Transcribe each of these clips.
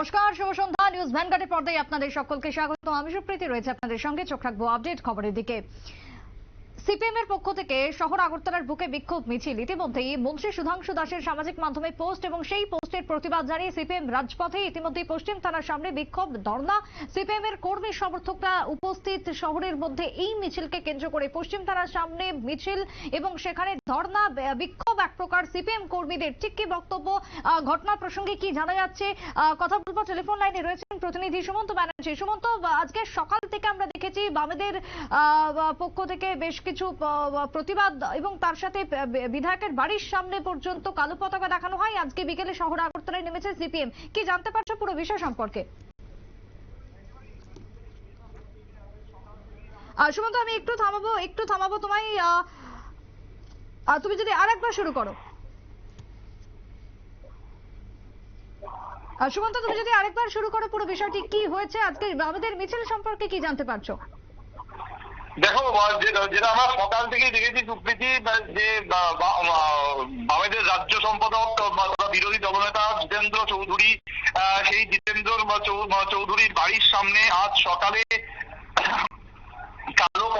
নমস্কার, শুভ সন্ধ্যা। নিউজ ভ্যানগার্ডের পর্দায় আপনাদের সকলকে স্বাগত। আমি সুপ্রীতি, রয়েছে আপনাদের সঙ্গে। চোখ রাখব আপডেট খবরের দিকে। সিপিএম এর পক্ষ থেকে শহর আগরতলার বুকে বিক্ষোভ মিছিল। ইতিমধ্যেই মন্ত্রী সুধাংশু দাসের সামাজিক মাধ্যমে পোস্ট এবং সেই পোস্টের প্রতিবাদ জানিয়ে সিপিএম রাজপথে ইতিমধ্যেই পশ্চিম থানার সামনে বিক্ষোভ, ধর্ণা। সিপিএম এর কর্মী সমর্থকরা উপস্থিত শহরের মধ্যে এই মিছিলকে কেন্দ্র করে পশ্চিম থানার সামনে মিছিল এবং সেখানে ধর্ণা বিক্ষোভ এক প্রকার। সিপিএম কর্মীদের ঠিক কি বক্তব্য? ঘটনা প্রসঙ্গে কি জানা যাচ্ছে? কথা বলব টেলিফোন লাইনে রয়েছেন প্রতিনিধি সুমন্ত ব্যানার্জি। সুমন্ত, আজকে সকাল থেকে আমরা দেখেছি বামেদের পক্ষ থেকে বেশ কিছু প্রতিবাদ এবং তার সাথে বিধায়কের বাড়ির সামনে পর্যন্ত কালো পতাকা দেখানো হয়। আজকে বিকেলে শহর আগরতলায় নেমেছে সিপিএম। কি জানতে পারছ পুরো বিষয় সম্পর্কে? সুমন্ত, আমি একটু থামাবো একটু থামাবো তোমায়। তুমি যদি আরেকবার শুরু করো। সুমন্ত, তুমি যদি আরেকবার শুরু করো পুরো বিষয়টি, কি হয়েছে আজকে? আমাদের মিছিল সম্পর্কে কি জানতে পারছ? দেখো যেটা আমরা সকাল থেকেই দেখেছি সুপ্রীতি যে বামেদের রাজ্য সম্পাদক বিরোধী দলনেতা জিতেন্দ্র চৌধুরী সেই জিতেন্দ্র চৌধুরীর বাড়ির সামনে আজ সকালে কালো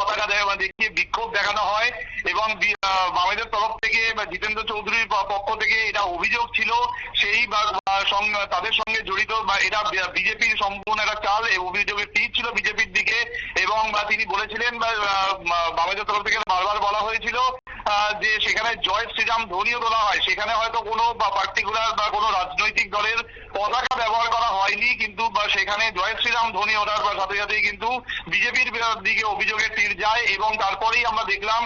পতাকা দে- দেখিয়ে বিক্ষোভ দেখানো হয় এবং বামেদের তরফ থেকে জিতেন্দ্র চৌধুরীর পক্ষ থেকে এটা অভিযোগ ছিল। সেই তাদের সঙ্গে জড়িত বা এটা বিজেপির সম্পূর্ণ একটা চাল। অভিযোগের তীর ছিল বিজেপির দিকে এবং বা তিনি বলেছিলেন বামেদের তরফ থেকে বারবার বলা হয়েছিল যে সেখানে জয় শ্রীরাম ধ্বনিও তোলা হয়। সেখানে হয়তো কোনো পার্টিকুলার বা কোনো রাজনৈতিক দলের পতাকা ব্যবহার কিন্তু বা সেখানে জয় শ্রীরাম ধ্বনি ওঠার সাথে সাথেই কিন্তু বিজেপির দিকে অভিযোগের তীর যায় এবং তারপরেই আমরা দেখলাম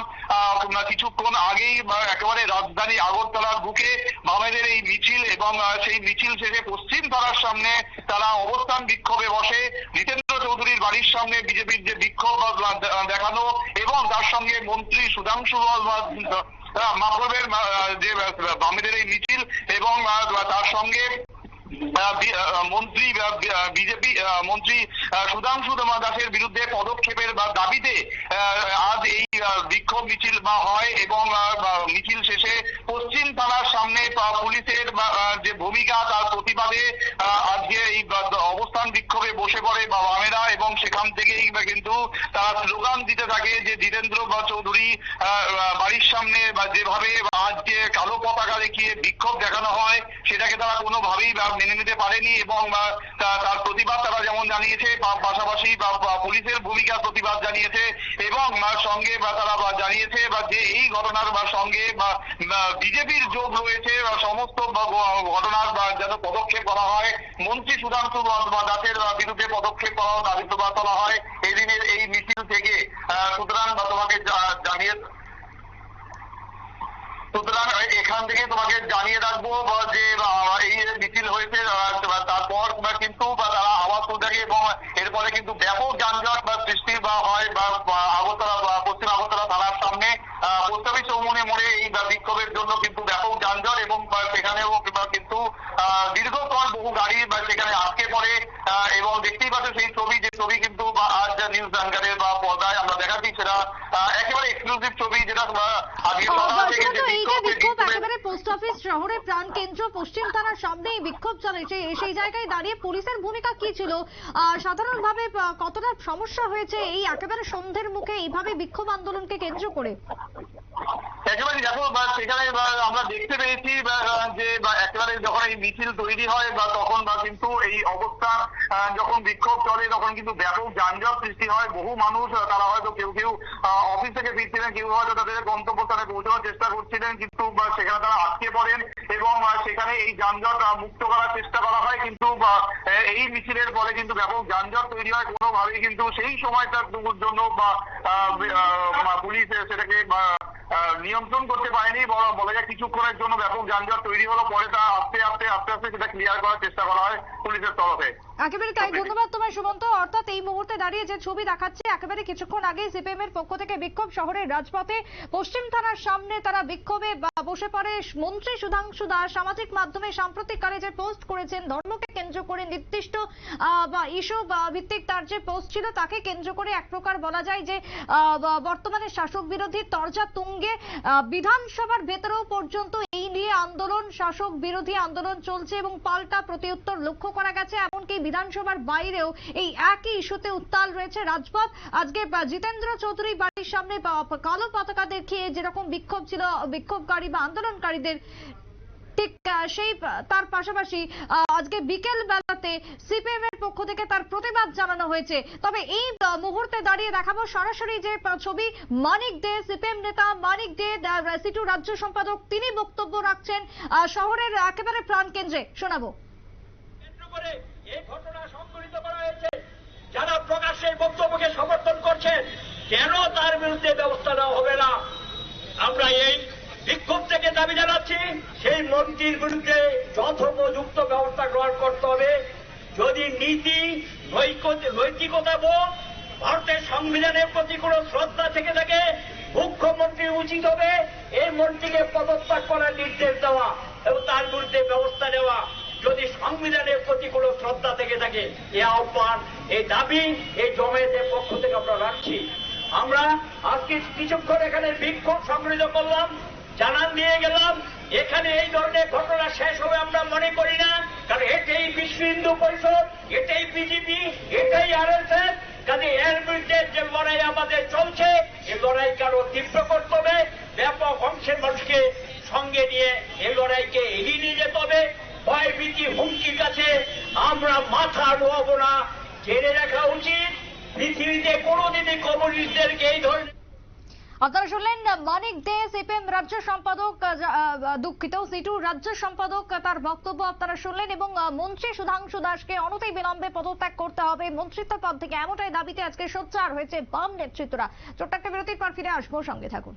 কিছুক্ষণ আগেই একেবারে রাজধানী আগরতলার বুকে বামেদের এই মিছিল এবং সেই মিছিল শেষে পশ্চিম পাড়ার সামনে তারা অবস্থান বিক্ষোভে বসে। জিতেন্দ্র চৌধুরীর বাড়ির সামনে বিজেপির যে বিক্ষোভ দেখানো এবং তার সঙ্গে মন্ত্রী সুধাংশু মাধবের যে, বামেদের এই মিছিল এবং তার সঙ্গে মন্ত্রী বিজেপি মন্ত্রী সুধাংশু দাসের বিরুদ্ধে পদক্ষেপের বা দাবিতে আজ এই বিক্ষোভ মিছিল বা হয় এবং মিছিল শেষে পশ্চিম থানার সামনে পুলিশের যে ভূমিকা তার প্রতিবাদে আজকে এই অবস্থান বিক্ষোভে বসে পড়ে বা বামেরা এবং সেখান থেকেই কিন্তু তারা স্লোগান দিতে থাকে যে, ধীরেন্দ্র বা চৌধুরী বাড়ির সামনে বা যেভাবে আজকে কালো পতাকা দেখিয়ে বিক্ষোভ দেখানো হয়, সেটাকে তারা কোনোভাবেই মেনে নিতে পারেনি এবং তার প্রতিবাদ তারা যেমন জানিয়েছে পাশাপাশি পুলিশের ভূমিকার প্রতিবাদ জানিয়েছে এবং সঙ্গে বা তারা জানিয়েছে বা যে এই ঘটনার বা সঙ্গে বা বিজেপির যোগ রয়েছে বা সমস্ত ঘটনার বা যেন পদক্ষেপ করা হয়। মন্ত্রী সুধাংশু দাসের বিরুদ্ধে পদক্ষেপ করা দাবি করা হয়। এদিনের এই মিছিল থেকে সুতরাং তোমাকে সুতরাং এখান থেকে তোমাকে জানিয়ে রাখব যে এই মিছিল হয়েছে তারপর কিন্তু তারা আওয়াজ থাকে এবং এরপরে কিন্তু ব্যাপক যানজট বা সৃষ্টি বা হয়, বা আগরতলা পশ্চিম আগরতলা থানার সামনে অফিস চৌমুনি মোড়ে এই বিক্ষোভের জন্য কিন্তু ব্যাপক যানজট এবং সেখানেও কিন্তু দীর্ঘক্ষণ বহু গাড়ি সেখানে আটকে পড়ে এবং দেখতেই পাচ্ছ সেই ছবি ছবি যেটা বিক্ষোভ সেই একেবারে পোস্ট অফিস শহরের প্রাণ কেন্দ্র পশ্চিম থানার সামনেই বিক্ষোভ চলে সেই সেই জায়গায় দাঁড়িয়ে পুলিশের ভূমিকা কি ছিল? আহ, সাধারণভাবে কতটা সমস্যা হয়েছে এই একেবারে সন্ধ্যের মুখে এইভাবে বিক্ষোভ আন্দোলনকে কেন্দ্র করে? একেবারে দেখো সেখানে আমরা দেখতে পেয়েছি যে এই মিছিল তৈরি হয় বা তখন বা কিন্তু এই অবস্থা যখন বিক্ষোভ চলে, তখন কিন্তু ব্যাপক যানজট সৃষ্টি হয়। বহু মানুষ তারা হয়তো কেউ কেউ অফিস থেকে ফিরছিলেন, কেউ হয়তো তাদের গন্তব্যস্থানে পৌঁছানোর চেষ্টা করছিলেন, কিন্তু সেখানে তারা আটকে পড়েন এবং সেখানে এই যানজট মুক্ত করার চেষ্টা করা হয়, কিন্তু এই মিছিলের ফলে কিন্তু ব্যাপক যানজট তৈরি হয়। কোনোভাবেই কিন্তু সেই সময়টার জন্য বা পুলিশ সেটাকে নিয়ন্ত্রণ করতে পারেনি বলা- বলা যায় কিছুক্ষণের জন্য ব্যাপক যানজট তৈরি হলো পরে তা আস্তে আস্তে আস্তে আস্তে সেটা ক্লিয়ার করার চেষ্টা করা হয় পুলিশের তরফে। একেবারে তাই ধন্যবাদ তোমার সুমন্ত। অর্থাৎ এই মুহূর্তে দাঁড়িয়ে যে ছবি দেখাচ্ছে একেবারে কিছুক্ষণ আগে সিপিএম এর পক্ষ থেকে বিক্ষোভ শহরের রাজপথে। পশ্চিম থানার সামনে তারা বিক্ষোভে বসে পড়ে মন্ত্রী সুধাংশু দাস। সামাজিক মাধ্যমে সাম্প্রতিককালে যে পোস্ট করেছেন, ধর্মকে কেন্দ্র করে নির্দিষ্ট বা ইস্যু ভিত্তিক তার যে পোস্ট ছিল, তাকে কেন্দ্র করে এক প্রকার বলা যায় যে বর্তমানে শাসক বিরোধী তরজা তুঙ্গে বিধানসভার ভেতরেও পর্যন্ত এই নিয়ে আন্দোলন, শাসক বিরোধী আন্দোলন চলছে এবং পাল্টা প্রতিউত্তর লক্ষ্য করা গেছে। এমনকি বিধানসভার বাইরেও এই একই ইস্যুতে উত্তাল রয়েছে রাজপথ। আজকে জিতেন্দ্র চৌধুরী বাড়ির সামনে কালো পতাকা দেখিয়ে যেরকম বিক্ষোভ ছিল, বিক্ষোভকারী বা আন্দোলনকারীদের ঠিক সেই, তার পাশাপাশি আজকে বিকেল বেলাতে সিপিএম এর পক্ষ থেকে তার প্রতিবাদ জানানো হয়েছে। তবে এই মুহূর্তে দাঁড়িয়ে দেখাবো সরাসরি যে ছবি মানিক দে, সিপিএম নেতা মানিক দে সিটু রাজ্য সম্পাদক, তিনি বক্তব্য রাখছেন শহরের একেবারে প্রাণ কেন্দ্রে। শোনাবো। যারা প্রকাশ্যে বক্তব্যকে সমর্থন করছেন, কেন তার বিরুদ্ধে ব্যবস্থা নেওয়া হবে না আমরা এই বিক্ষোভ থেকে দাবি জানাচ্ছি, সেই মন্ত্রীর বিরুদ্ধে যথোপযুক্ত ব্যবস্থা গ্রহণ করতে হবে। যদি নীতি নৈতিকতা বোধ ভারতের সংবিধানের প্রতি কোনো শ্রদ্ধা থেকে থাকে, মুখ্যমন্ত্রী উচিত হবে এই মন্ত্রীকে পদত্যাগ করার নির্দেশ দেওয়া এবং তার বিরুদ্ধে ব্যবস্থা নেওয়া। যদি সংবিধানের প্রতি কোনো শ্রদ্ধা থেকে থাকে, এ আহ্বান এই দাবি এই জমায়েতের পক্ষ থেকে আমরা রাখছি। আমরা আজকে কিছুক্ষণ এখানে বিক্ষোভ সংগঠিত করলাম। জানান দিয়ে গেলাম, এখানে এই ধরনের ঘটনা শেষ হবে আমরা মনে করি না, কারণ এটাই বিশ্ব হিন্দু পরিষদ, এটাই বিজেপি, এটাই আর এস এস কাজে এর বিরুদ্ধে যে লড়াই আমাদের চলছে এই লড়াইকে আরও তীব্র করতে হবে ব্যাপক অংশের মানুষকে সঙ্গে নিয়ে এই লড়াইকে এগিয়ে নিয়ে যেতে হবে। ভয় ভীতি হুমকির কাছে আমরা মাথা নোয়াবো না, জেনে রাখা উচিত, পৃথিবীতে কোনোদিনই কমিউনিস্টদেরকে এই ধরনের আপনারা শুনলেন মানিক দে, সিপিএম রাজ্য সম্পাদক দুঃখিত, সিটু রাজ্য সম্পাদক, তার বক্তব্য আপনারা শুনলেন এবং মন্ত্রী সুধাংশু দাসকে অনতি বিলম্বে পদত্যাগ করতে হবে। মন্ত্রিত্ব পদ থেকে এমনটাই দাবিতে আজকে সোচ্চার হয়েছে বাম নেতৃত্বরা। ছোট্ট একটা বিরতির পর ফিরে আসব, সঙ্গে থাকুন।